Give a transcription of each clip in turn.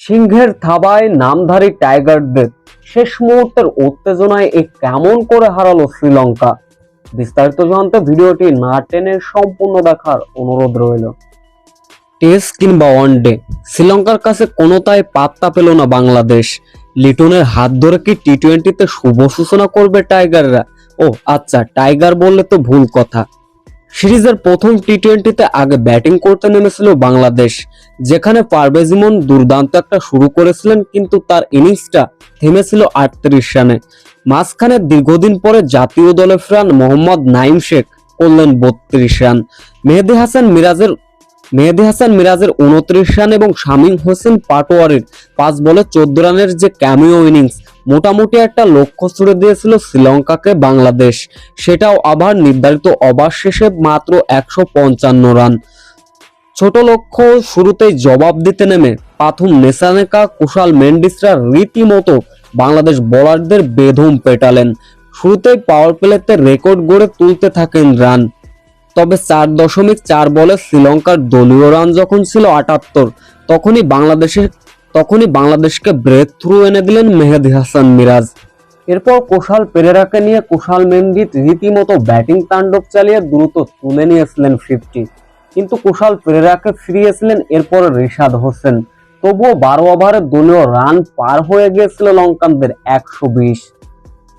সিংহের থাবায় নামধারী টাইগারদের শেষ মুহূর্তের উত্তেজনায় এ কেমন করে হারালো শ্রীলঙ্কা? বিস্তারিত জানতে ভিডিওটি না টেনে সম্পূর্ণ দেখার অনুরোধ রইল। টেস্ট কিংবা ওয়ানডে শ্রীলঙ্কার কাছে কোনোটাই পাত্তা পেল না বাংলাদেশ। লিটনের হাত ধরে কি টি টোয়েন্টিতে শুভ সূচনা করবে টাইগাররা? ও আচ্ছা টাইগার বললে তো ভুল কথা। সিরিজের প্রথম টি টোয়েন্টিতে আগে ব্যাটিং করতে নেমেছিল বাংলাদেশ। যেখানে পারভেজ দুর্দান্ত একটা শুরু করেছিলেন, কিন্তু তার ইনিংসটা থেমেছিল আটত্রিশ রানে। মাঝখানে দীর্ঘদিন পরে জাতীয় দলে ফেরান মোহাম্মদ নাইম শেখ, করলেন বত্রিশ রান। মেহেদি হাসান মিরাজের, মেহেদি হাসান মিরাজের উনত্রিশ রান এবং শামীম হোসেন পাটোয়ারের পাঁচ বলে চোদ্দ রানের যে ক্যামিও ইনিংস, মোটামুটি একটা লক্ষ্য ছুড়ে দিয়েছিল শ্রীলঙ্কাকে বাংলাদেশ। সেটাও আবার নির্ধারিত ওভার শেষে মাত্র একশো পঞ্চান্ন রান। ছোট লক্ষ্য শুরুতেই জবাব দিতে নেমে পাথুম নেসানেকা, কুশাল মেন্ডিসরা রীতিমতো বাংলাদেশ বোলারদের বেধুম পেটালেন। শুরুতেই পাওয়ার প্লেতে রেকর্ড গড়ে তুলতে থাকেন রান। তবে চার দশমিক চার বলে শ্রীলঙ্কার দলীয় রান যখন ছিল আটাত্তর, তখনই বাংলাদেশের, তখনই বাংলাদেশকে ব্রেক থ্রু এনে দিলেন মেহেদি হাসান মিরাজ। এরপর কুশাল পেরেরাকে নিয়ে কুশাল মেন্ডিত রীতিমতো ব্যাটিং তাণ্ডব চালিয়ে দ্রুত তুলে নিয়েছিলেন ফিফটি কিন্তু কুশাল পেরেরাকে ফিরিয়েছিলেন, এরপর রিশাদ হোসেন। তবুও বারো ওভারে দলীয় রান পার হয়ে গিয়েছিল লঙ্কানদের একশো বিশ।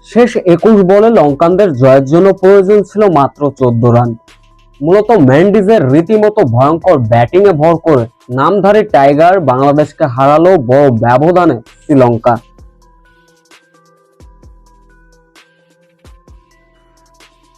শেষ একুশ বলে লঙ্কানদের জয়ের জন্য প্রয়োজন ছিল মাত্র চোদ্দ রান। মূলত ম্যান্ডিজের রীতিমতো ভয়ঙ্কর ব্যাটিংয়ে ভর করে নামধারী টাইগার বাংলাদেশকে হারালো বড় ব্যবধানে শ্রীলঙ্কা।